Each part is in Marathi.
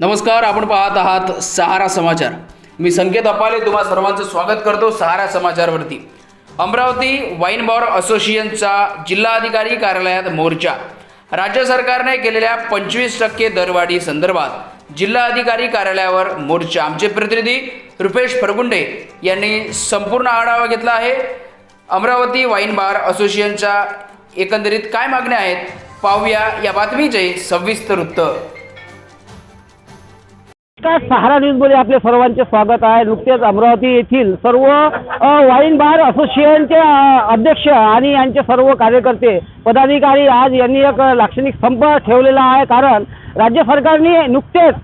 नमस्कार आपण पाहत आहात सहारा समाचार. मी संकेत अपाले तुम्हा सर्वांचं स्वागत करतो सहारा समाचारवरती. अमरावती वाईन बॉर असोसिएशनचा जिल्हाधिकारी कार्यालयात मोर्चा. राज्य सरकारने केलेल्या पंचवीस टक्के दरवाढी संदर्भात जिल्हाधिकारी कार्यालयावर मोर्चा. आमचे प्रतिनिधी रुपेश फरगुंडे यांनी संपूर्ण आढावा घेतला आहे. अमरावती वाईन बार असोसिएशनच्या एकंदरीत काय मागण्या आहेत पाहूया या बातमीचे सविस्तर उत्तर नमस्कार सहारा न्यूजमध्ये आपले सर्वांचे स्वागत आहे. नुकतेच अमरावती येथील सर्व वाईन बार असोसिएशनचे अध्यक्ष आणि यांचे सर्व कार्यकर्ते पदाधिकारी आज यांनी एक लाक्षणिक संप ठेवलेला आहे. कारण राज्य सरकारने नुकतेच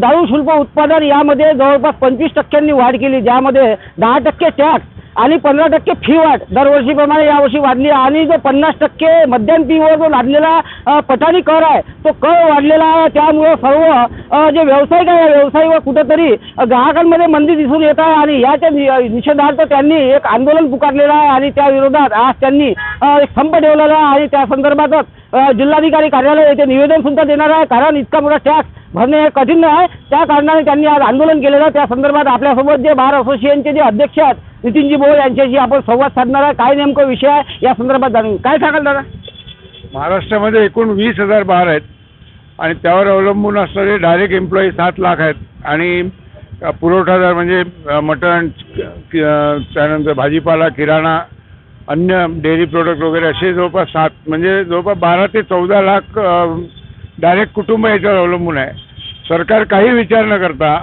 दारू शुल्क उत्पादन यामध्ये जवळपास पंचवीस टक्क्यांनी वाढ केली ज्यामध्ये दहा टक्के टॅक्स आणि पंधरा टक्के फी वाढ. दरवर्षीप्रमाणे यावर्षी वाढली आणि जो पन्नास टक्के मध्यम फीवर जो लादलेला अ, पठाणी कर आहे तो कर वाढलेला आहे. त्यामुळे सर्व जे व्यावसायिक आहे व्यावसायिक व्यवसायावर कुठेतरी ग्राहकांमध्ये मंदी दिसून येत आहे आणि याच्या निषेधार्थ त्यांनी एक आंदोलन पुकारलेलं आहे आणि त्या विरोधात आज त्यांनी एक संप ठेवलेला आहे आणि त्या संदर्भातच जिल्हाधिकारी कार्यालय येथे निवेदन सुद्धा देणार आहे. कारण इतका मोठा टॅक्स भरणे हे कठीण आहे. त्या कारणाने त्यांनी आज आंदोलन केलेलं त्या संदर्भात आपल्यासोबत जे बार असोसिएशनचे जे अध्यक्ष आहेत नितीनजी बोळ यांच्याशी आपण संवाद साधणार आहे. काय नेमकं विषय आहे? या संदर्भात जाणून काय सांगाल दादा? महाराष्ट्रामध्ये एकूण वीस हजार बार आहेत. आणि त्यावर अवलंबून असणारे डायरेक्ट एम्प्लॉई सात लाख आहेत. आणि पुरवठादार म्हणजे मटण त्यानंतर भाजीपाला किराणा अन्य डेअरी प्रोडक्ट वगैरे असे जवळपास सात म्हणजे जवळपास बारा ते चौदा लाख डायरेक्ट कुटुंब याच्यावर अवलंबून आहे. सरकार काही विचार न करता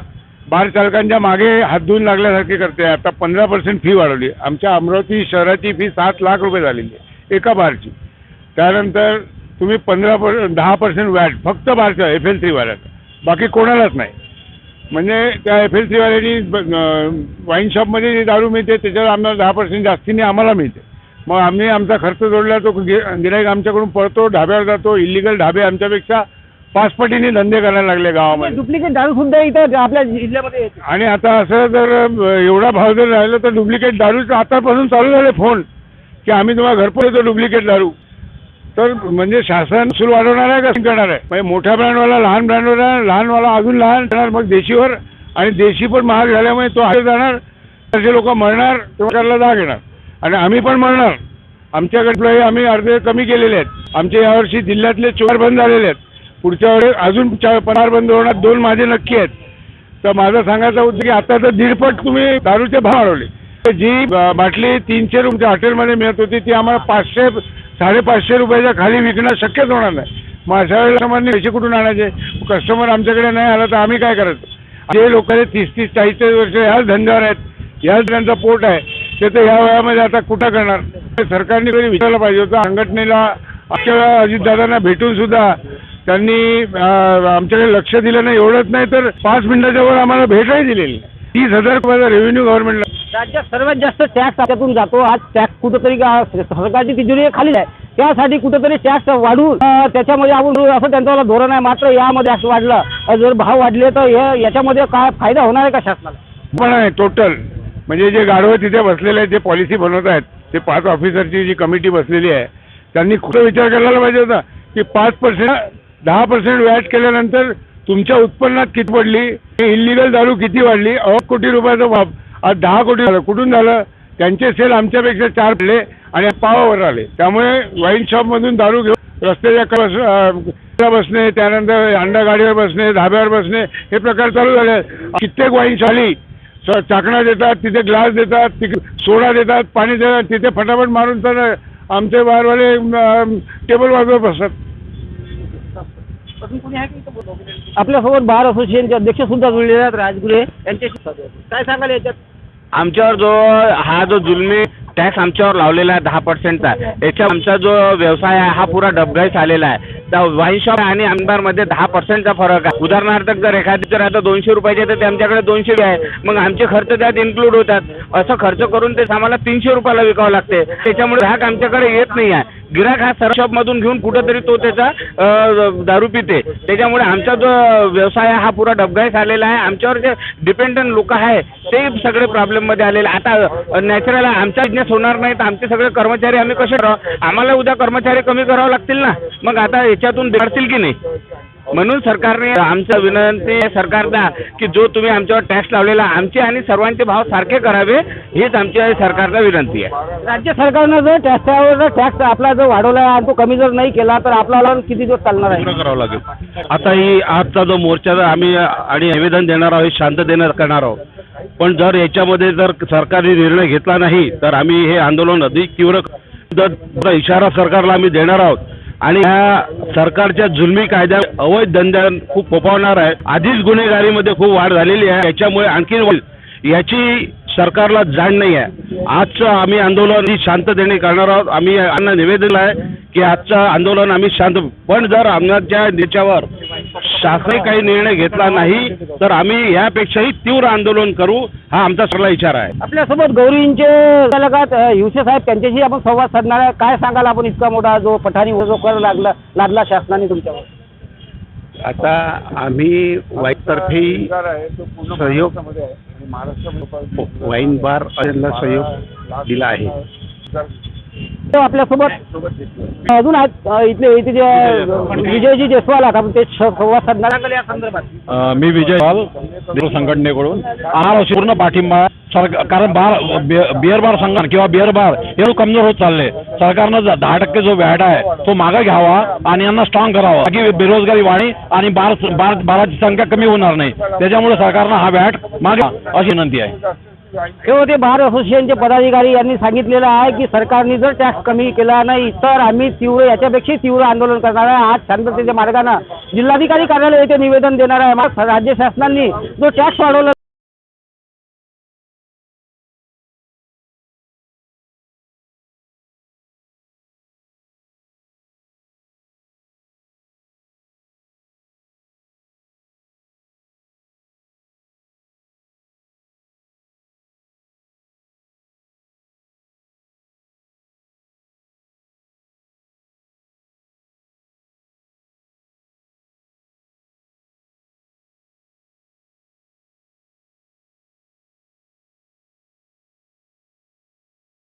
बार चालकांच्या मागे हात धुवून लागल्यासारखे करते. आता पंधरा पर्सेंट फी वाढवली. आमच्या अमरावती शहराची फी सात लाख रुपये झालेली आहे. एका बारची. त्यानंतर तुम्ही पंधरा पर दहा पर्सेंट वॅट फक्त बारचं एफ एल थ्रीवाल्याचं बाकी कोणालाच नाही. म्हणजे त्या एफ एल थ्रीवाल्यानी वाईन शॉपमध्ये जी दारू मिळते त्याच्यावर आम्हाला दहा पर्सेंट जास्तीने आम्हाला मिळते. मग आम्ही आमचा खर्च जोडला तो गिराईक आमच्याकडून पळतो ढाब्यावर जातो इलिगल ढाबे आमच्यापेक्षा पाच पटीने धंदे करायला लागले गावामध्ये. डुप्लिकेट दारू सुद्धा इथं आपल्या जिल्ह्यामध्ये येते. आणि आता असं जर एवढा भाव जर राहिला तर डुप्लिकेट दारूचं आतापासून चालू झाले फोन की आम्ही तुम्हाला घरपोच येतो डुप्लिकेट दारू. तर म्हणजे शासन सुरू वाढवणार आहे का करणार आहे? म्हणजे मोठ्या ब्रँडवाला लहान ब्रँडवाला लहानवाला अजून लहान येणार मग देशीवर आणि देशी पण महाग झाल्यामुळे तो हाल जाणार तसे लोक मरणार सरकारला जाग येणार. आणि आम्ही पण मरणार. आमच्याकडे आम्ही अर्धे कमी केलेले आहेत. आमचे यावर्षी जिल्ह्यातले चार बंद झालेले आहेत. पुढच्या वेळेस अजून चार चार बंद होणार दोन माझे नक्की आहेत. तर माझं सांगायचं होतं की आता तर दीडपट तुम्ही दारूचे भाव वाढवले. तर जी बाटली तीनशे रुपये हॉटेलमध्ये मिळत होती ती आम्हाला पाचशे साडेपाचशे रुपयाच्या खाली विकणं शक्यच होणार नाही. मग अशा वेळेला सामान्य पैसे कुठून आणायचे? कस्टमर आमच्याकडे नाही आला तर आम्ही काय करायचं? जे लोक तीस तीस चाळीस चाळीस वर्ष ह्याच धंद्यावर आहेत ह्याच त्यांचा पोट आहे ते तर ह्या वयामध्ये आता कुठं करणार? सरकारने कधी विचारलं पाहिजे होतं संघटनेला आजच्या अजितदादांना भेटून सुद्धा त्यांनी आमच्याकडे लक्ष दिलं नाही एवढंच नाही तर पाच मिनिटाच्या वर आम्हाला भेटही दिलेली. तीस हजार रुपयाचा रेव्हेन्यू गव्हर्नमेंटला राज्यात सर्वात जास्त टॅक्स त्यातून जातो. आज टॅक्स कुठंतरी सरकारची तिजोरी खाली आहे. त्यासाठी कुठंतरी टॅक्स अं, त्याच्यामध्ये आपण असं त्यांचं धोरण आहे मात्र यामध्ये टॅक्स वाढलं. जर भाव वाढले तर याच्यामध्ये काय फायदा होणार आहे का शासनाला? पण आहे टोटल म्हणजे जे गाढवं तिथे बसलेले आहेत जे पॉलिसी बनवत आहेत ते पाच ऑफिसरची जी कमिटी बसलेली आहे त्यांनी कुठं विचार करायला पाहिजे होता? की पाच पर्सेंट दहा पर्सेंट व्याज केल्यानंतर तुमच्या उत्पन्नात किती पडली? इलिगल दारू किती वाढली? अवघ कोटी रुपयाचा वाप आज दहा कोटी झालं. कुठून झालं? त्यांचे सेल आमच्यापेक्षा चार पडले आणि पावावर आले. त्यामुळे वाईन शॉपमधून दारू घेऊन रस्त्याच्या क- बसणे त्यानंतर अंडा गाडीवर बसणे धाब्यावर बसणे हे प्रकार चालू झाले. कित्येक वाईन शाली चाकणा देतात तिथे ग्लास देतात तिथे सोडा देतात पाणी देतात तिथे फटाफट मारून तर आमचे बाहेरवाले टेबल वाजवत बसतात. आपल्यासोबत बार असोसिएशनचे अध्यक्ष सुद्धा जुळलेले आहेत राजगुरे यांच्याशी. काय सांगाल याच्यात? आमच्यावर जो हा जो जुलमी टॅक्स आमच्यावर लावलेला आहे दहा पर्सेंटचा. याच्या आमचा जो व्यवसाय आहे हा पुरा डबघाईस आलेला आहे. त्या वाईन शॉप आणि आमदारमध्ये दहा पर्सेंटचा फरक आहे. उदाहरणार्थ जर एखादी जर आता दोनशे रुपयाचे तर ते आमच्याकडे दोनशे आहे. मग आमचे खर्च त्यात इन्क्लूड होतात. असं खर्च करून ते आम्हाला तीनशे रुपयाला विकावं लागते. त्याच्यामुळे ग्राहक आमच्याकडे येत नाही आहे. गिराक हा सर शॉपमधून घेऊन कुठंतरी तो त्याचा दारू पिते. त्याच्यामुळे आमचा जो व्यवसाय आहे हा पुरा डबघाईस आलेला आहे. आमच्यावर जे डिपेंडंट लोक आहे ते सगळे प्रॉब्लेममध्ये आलेले. आता नॅचरल आमचा बिझनेस होणार नाही तर आमचे सगळे कर्मचारी आम्ही कसे राहू आम्हाला उद्या कर्मचारी कमी करावे लागतील ना? मग आता याच्यातून काढतील की नाही? म्हणून सरकारने आमचं विनंती आहे सरकारला की जो तुम्ही आमच्यावर टॅक्स लावलेला आमचे आणि सर्वांचे भाव सारखे करावे हीच आमची सरकारला विनंती आहे. राज्य सरकारनं जर टॅक्सवर टॅक्स आपला जर वाढवला आणि तो कमी जर नाही केला तर आपल्याला किती दिवस चालणार आहे? करावं लागेल. आता ही आजचा जो मोर्चा जर आम्ही आणि निवेदन देणार आहोत शांत देणार करणार आहोत. पण जर याच्यामध्ये जर सरकारने निर्णय घेतला नाही तर आम्ही हे आंदोलन अधिक तीव्र जर इशारा सरकारला आम्ही देणार आहोत. आणि ह्या सरकारच्या जुलमी कायद्या अवैध धंद्या खूप फोफावणार आहे. आधीच गुन्हेगारीमध्ये खूप वाढ झालेली आहे. याच्यामुळे आणखी याची सरकारला जाण नाही आहे. आजचं आम्ही आंदोलन ही शांततेने करणार आहोत. आम्ही यांना निवेदन आहे की आजचं आंदोलन आम्ही शांत पण जर आमच्या याच्यावर शासनाने काही निर्णय घेतला नाही तर आम्ही यापेक्षाही तीव्र आंदोलन करू हा आमचा सगळा इशारा आहे. आपल्यासोबत गौरींचे संचालकात हिवसे साहेब त्यांच्याशी आपण संवाद साधणार आहे. काय सांगाल आपण इतका मोठा जो पठाणी जो कर लागला लादला शासनाने तुमच्यावर? आता आम्ही वाईतर्फे सहयोग वाईन बार यांना सहयोग दिला आहे. आपल्यासोबत अजून इथले इथे जे विजयजी जयस्वाल आहेत. आपण ते संवाद साधणार या संदर्भात. मी विजय संघटनेकडून. आर पूर्ण पाठिंबा सरकार कारण बार बिअर बार संघ किंवा बिअर बार हे लोक कमजोर होत चालले. सरकारनं दहा टक्के जो व्हॅट आहे तो मागे घ्यावा आणि यांना स्ट्रॉंग करावा. की बेरोजगारी वाढी आणि बार बार बाराची संख्या कमी होणार नाही. त्याच्यामुळे सरकारनं हा व्हॅट मागे अशी विनंती आहे. ते होते बार असोसिएशनचे पदाधिकारी यांनी सांगितलेलं आहे की सरकारने जर टॅक्स कमी केला नाही तर आम्ही तीव्र याच्यापेक्षा तीव्र आंदोलन करणार आहे. आज शांततेच्या मार्गानं जिल्हाधिकारी कार्यालय येथे निवेदन देणार आहे. राज्य शासनाने जो टॅक्स वाढवला